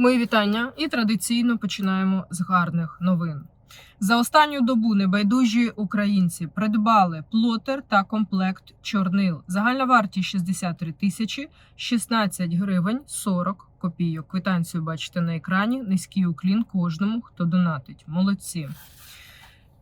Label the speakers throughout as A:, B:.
A: Мої вітання і традиційно починаємо з гарних новин. За останню добу небайдужі українці придбали плотер та комплект чорнил. Загальна вартість 63 тисячі 16 гривень 40 копійок. Квитанцію бачите на екрані. Низький уклін кожному, хто донатить. Молодці.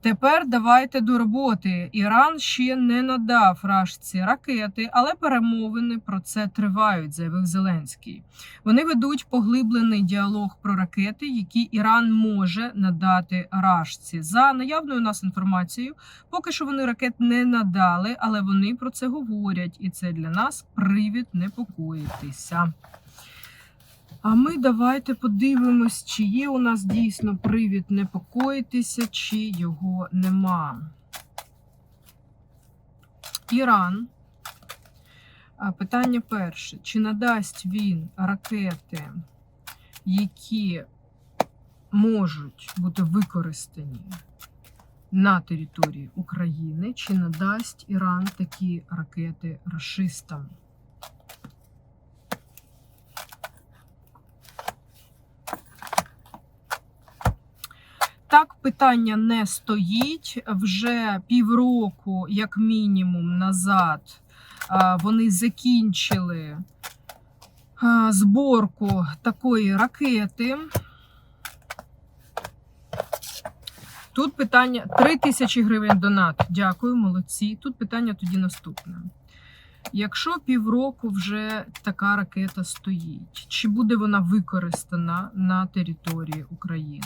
A: Тепер давайте до роботи. Іран ще не надав рашці ракети, але перемовини про це тривають, заявив Зеленський. Вони ведуть поглиблений діалог про ракети, які Іран може надати рашці. За наявною у нас інформацією, поки що вони ракет не надали, але вони про це говорять, і це для нас привід непокоїтися. А ми давайте подивимось, чи є у нас дійсно привід непокоїтися, чи його нема. Іран. Питання перше: чи надасть він ракети, які можуть бути використані на території України, чи надасть Іран такі ракети рашистам? Так, питання не стоїть вже півроку, як мінімум, назад. Вони закінчили зборку такої ракети. Тут питання 3 тисячі гривень донат. Дякую, молодці. Тут питання тоді наступне. Якщо півроку вже така ракета стоїть, чи буде вона використана на території України?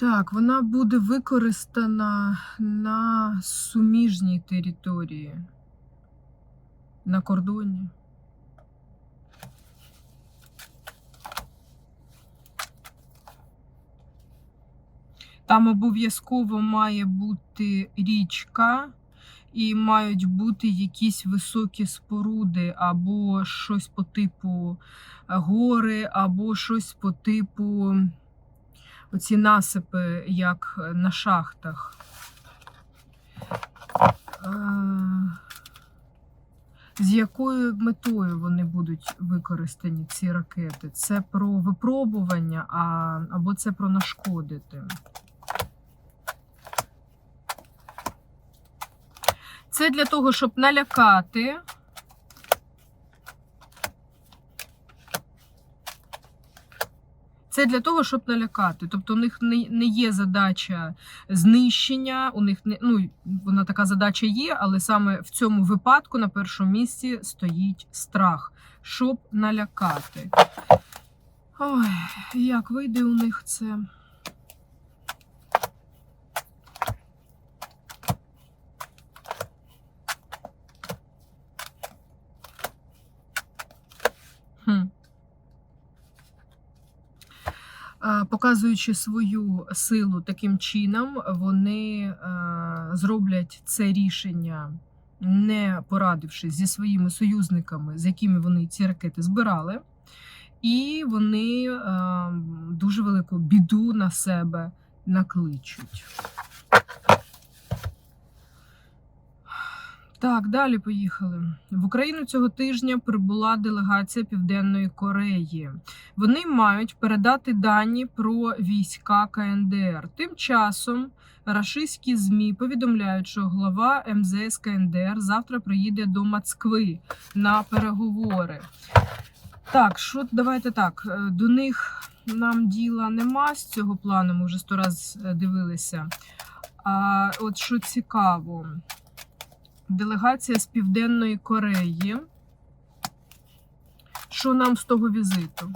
A: Так, вона буде використана на суміжній території, на кордоні. Там обов'язково має бути річка, і мають бути якісь високі споруди, або щось по типу гори, або щось по типу оці насипи, як на шахтах. Е, З якою метою вони будуть використані ці ракети? Це про випробування, а, або це про нашкодити? Це для того, щоб налякати. Це для того, щоб налякати. Тобто, у них не, не є задача знищення, у них не ну вона така задача є, але саме в цьому випадку на першому місці стоїть страх, щоб налякати. Ой, як вийде у них це? Показуючи свою силу таким чином, вони е, зроблять це рішення, не порадившись зі своїми союзниками, з якими вони ці ракети збирали, і вони е, дуже велику біду на себе накличуть. Так, далі поїхали. В Україну цього тижня прибула делегація Південної Кореї. Вони мають передати дані про війська КНДР. Тим часом рашистські ЗМІ повідомляють, що глава МЗС КНДР завтра приїде до Москви на переговори. Так, що давайте так. е, До них нам діла нема з цього плану. Ми вже сто раз е, дивилися. А от що цікаво, делегація з Південної Кореї. Що нам з того візиту?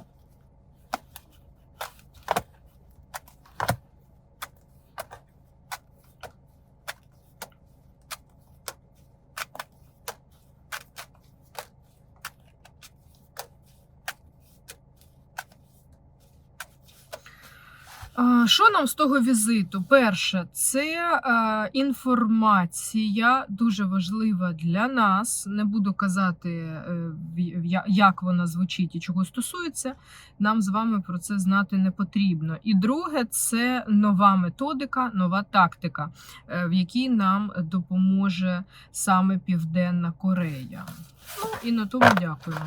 A: Що нам з того візиту? Перше, це е, інформація дуже важлива для нас. Не буду казати, е, як вона звучить і чого стосується. Нам з вами про це знати не потрібно. І друге, це нова методика, нова тактика, е, в якій нам допоможе саме Південна Корея. Ну і на тому дякуємо.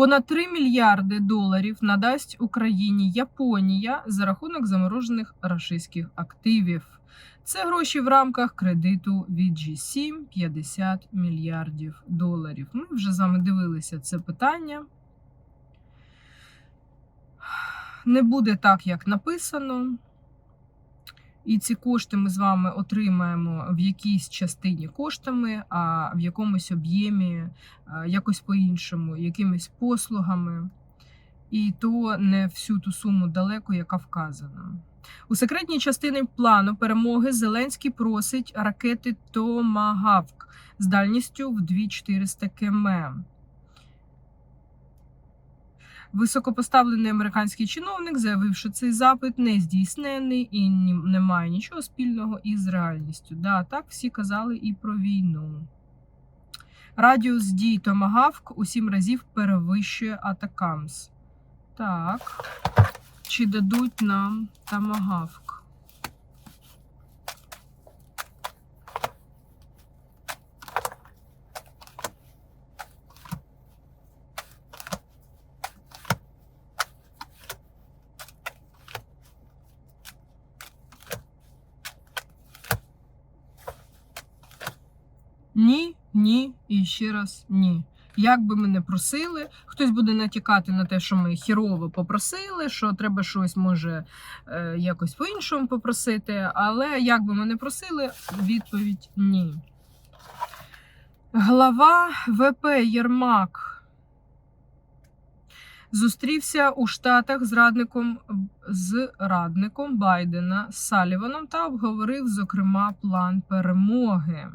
A: Понад 3 мільярди доларів надасть Україні Японія за рахунок заморожених рашистських активів. Це гроші в рамках кредиту від G7 50 мільярдів доларів. Ми вже з вами дивилися це питання. Не буде так, як написано. І ці кошти ми з вами отримаємо в якійсь частині коштами, а в якомусь об'ємі якось по-іншому, якимись послугами. І то не всю ту суму далеко, яка вказана. У секретній частині плану перемоги Зеленський просить ракети Томагавк з дальністю в 2400 км. Високопоставлений американський чиновник заявив, що цей запит не здійснений і не має нічого спільного із реальністю. Да, так всі казали і про війну. Радіус дій Томагавк у сім разів перевищує Атакамс. Так. Чи дадуть нам Томагавк? Ні, ні і ще раз ні. Як би ми не просили, хтось буде натякати на те, що ми хірово попросили, що треба щось може е, якось по-іншому попросити. Але як би ми не просили, відповідь ні. Глава ВП Єрмак зустрівся у Штатах з радником з радником Байдена Саліваном та обговорив, зокрема, план перемоги.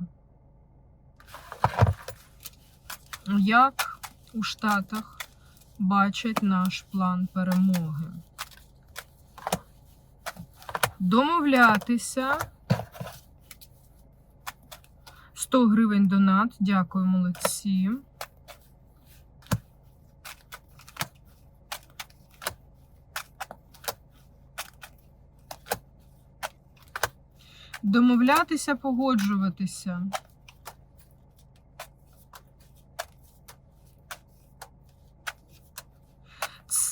A: Як у Штатах бачать наш план перемоги? Домовлятися. 100 гривень донат. Дякую, молодці. Домовлятися, погоджуватися.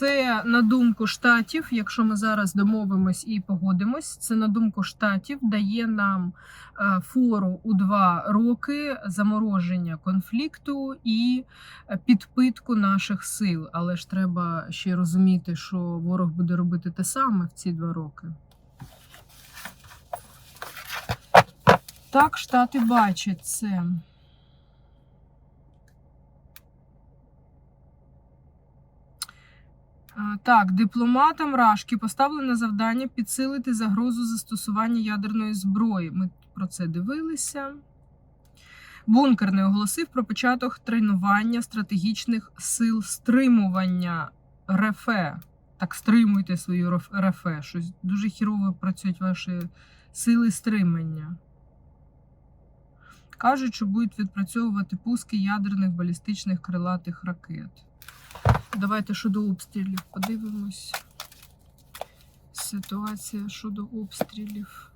A: Це на думку штатів, якщо ми зараз домовимось і погодимось, це на думку штатів дає нам е, фору у два роки замороження конфлікту і е, підпитку наших сил. Але ж треба ще розуміти, що ворог буде робити те саме в ці два роки. Так, штати бачать це. Так, дипломатам Рашки поставлено завдання підсилити загрозу застосування ядерної зброї. Ми про це дивилися. Бункерний оголосив про початок тренування стратегічних сил стримування РФ. Так, стримуйте свою РФ. Щось дуже хірово працюють ваші сили стримання. Кажуть, що будуть відпрацьовувати пуски ядерних балістичних крилатих ракет. Давайте щодо обстрілів подивимось. Ситуація щодо обстрілів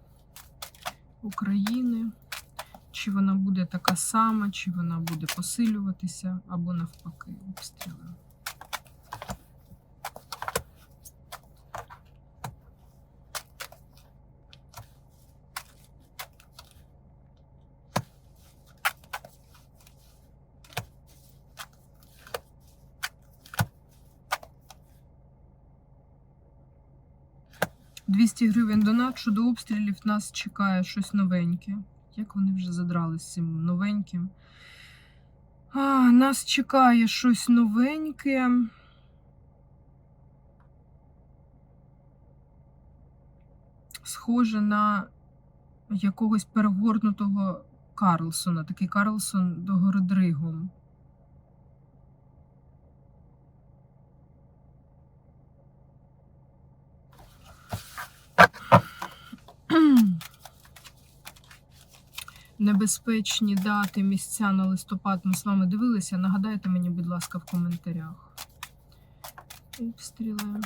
A: України. Чи вона буде така сама, чи вона буде посилюватися, або навпаки, обстріли. – 200 гривень донат щодо обстрілів нас чекає щось новеньке. Як вони вже задрали з цим новеньким? А, нас чекає щось новеньке. Схоже на якогось перегорнутого Карлсона. Такий Карлсон до Городригом. Небезпечні дати, місця на листопад ми з вами дивилися. Нагадайте мені, будь ласка, в коментарях. Обстріли.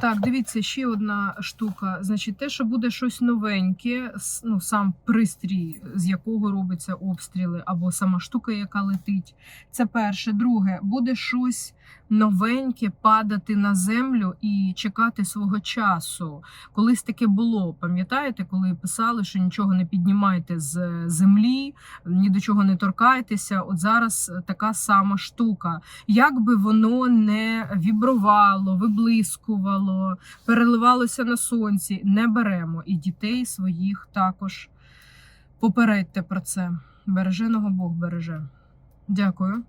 A: Так, дивіться, ще одна штука. Значить, те, що буде щось новеньке, ну сам пристрій, з якого робиться обстріли, або сама штука, яка летить. Це перше. Друге, буде щось новеньке падати на землю і чекати свого часу. Колись таке було. Пам'ятаєте, коли писали, що нічого не піднімайте з землі, ні до чого не торкайтеся. От зараз така сама штука як би воно не вібрувало, виблискувало, переливалося на сонці, не беремо. І дітей своїх також попередьте про це. Береженого Бог береже. Дякую.